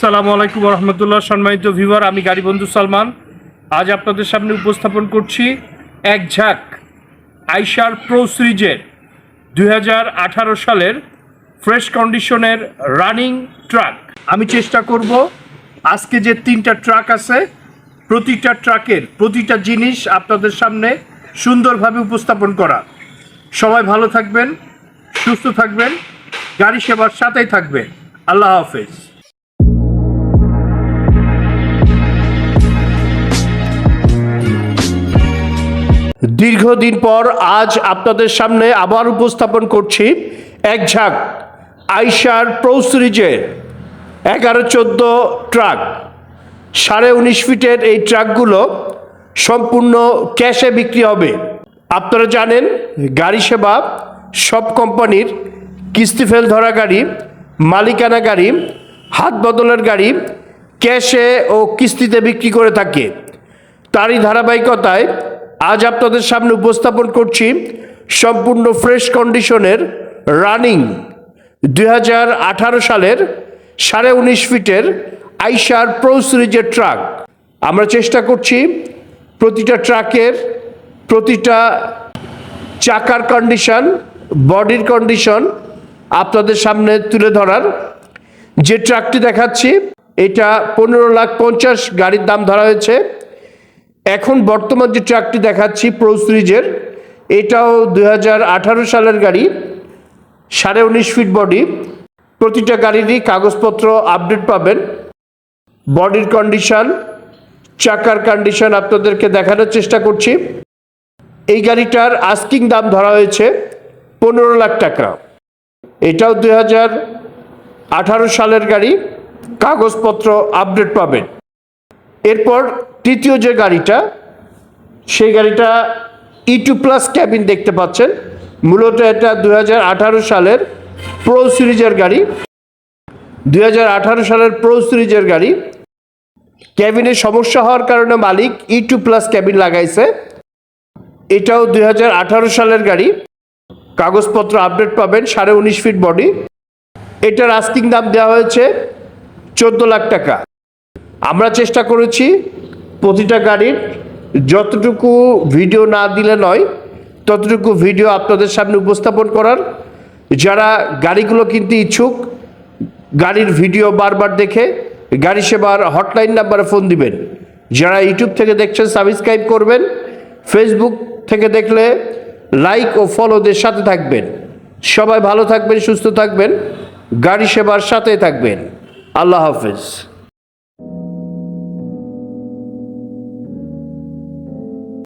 আসসালামু আলাইকুম রহমতুল্লাহ সম্মানিত ভিউয়ার আমি গাড়ি বন্ধু সালমান। আজ আপনাদের সামনে উপস্থাপন করছি এক ঝাঁক আইসার প্রো সিরিজের দু হাজার আঠারো সালের ফ্রেশ কন্ডিশনের রানিং ট্রাক। আমি চেষ্টা করব আজকে যে তিনটা ট্রাক আছে, প্রতিটা ট্রাকের প্রতিটা জিনিস আপনাদের সামনে সুন্দরভাবে উপস্থাপন করা। সবাই ভালো থাকবেন, সুস্থ থাকবেন, গাড়ি সেবার সাথেই থাকবেন। আল্লাহ হাফেজ। দীর্ঘদিন পর আজ আপনাদের সামনে আবার উপস্থাপন করছি এক ঝাঁক আইসার প্রো সিরিজের এগারো চোদ্দ ট্রাক। সাড়ে উনিশ ফিটের এই ট্রাকগুলো সম্পূর্ণ ক্যাশে বিক্রি হবে। আপনারা জানেন, গাড়ি সেবা সব কোম্পানির কিস্তি ফেল ধরা গাড়ি, মালিকানা গাড়ি, হাত বদলের গাড়ি ক্যাশে ও কিস্তিতে বিক্রি করে থাকে। তারই ধারাবাহিকতায় আজ আপনাদের সামনে উপস্থাপন করছি সম্পূর্ণ ফ্রেশ কন্ডিশনের রানিং দু হাজার আঠারো সালের সাড়ে উনিশ ফিটের আইসার প্রো সিরিজের ট্রাক। আমরা চেষ্টা করছি প্রতিটা ট্রাকের প্রতিটা চাকার কন্ডিশন, বডির কন্ডিশন আপনাদের সামনে তুলে ধরার। যে ট্রাকটি দেখাচ্ছি, এটা পনেরো লাখ পঞ্চাশ গাড়ির দাম ধরা হয়েছে। এখন বর্তমান যে ট্রাকটি দেখাচ্ছি প্রো সিরিজের এটাও দু হাজার আঠারো সালের গাড়ি, সাড়ে উনিশ ফিট বডি প্রতিটা গাড়িরই কাগজপত্র আপডেট পাবেন। বডির কন্ডিশন চাকার কন্ডিশন আপনাদেরকে দেখানোর চেষ্টা করছি। এই গাড়িটার আস্কিং দাম ধরা হয়েছে পনেরো লাখ টাকা। এটাও আঠারো সালের গাড়ি, কাগজপত্র আপডেট পাবেন। এরপর তৃতীয় যে গাড়িটা, সেই গাড়িটা ই টু প্লাস ক্যাবিন দেখতে পাচ্ছেন। মূলত এটা দু হাজার আঠারো সালের প্রো সিরিজের গাড়ি। দুই হাজার আঠারো সালের প্রো সিরিজের গাড়ি। ক্যাবিনের সমস্যা হওয়ার কারণে মালিক ই টু প্লাস ক্যাবিন লাগাইছে। এটাও দু হাজার আঠারো সালের গাড়ি। কাগজপত্র আপডেট পাবেন, সাড়ে উনিশ ফিট বডি এটার আস্কিং দাম দেওয়া হয়েছে চোদ্দ লাখ টাকা। আমরা চেষ্টা করেছি প্রতিটা গাড়ির যতটুকু ভিডিও না দিলে নয়, ততটুকু ভিডিও আপনাদের সামনে উপস্থাপন করার। যারা গাড়িগুলো কিনতে ইচ্ছুক, গাড়ির ভিডিও বারবার দেখে, গাড়ি সেবার হটলাইন নাম্বারে ফোন দিবেন। যারা ইউটিউব থেকে দেখছেন, সাবস্ক্রাইব করবেন। ফেসবুক থেকে দেখলে লাইক ও ফলোদের সাথে থাকবেন। সবাই ভালো থাকবেন, সুস্থ থাকবেন। গাড়ি সেবার সাথে থাকবেন। আল্লাহ হাফেজ।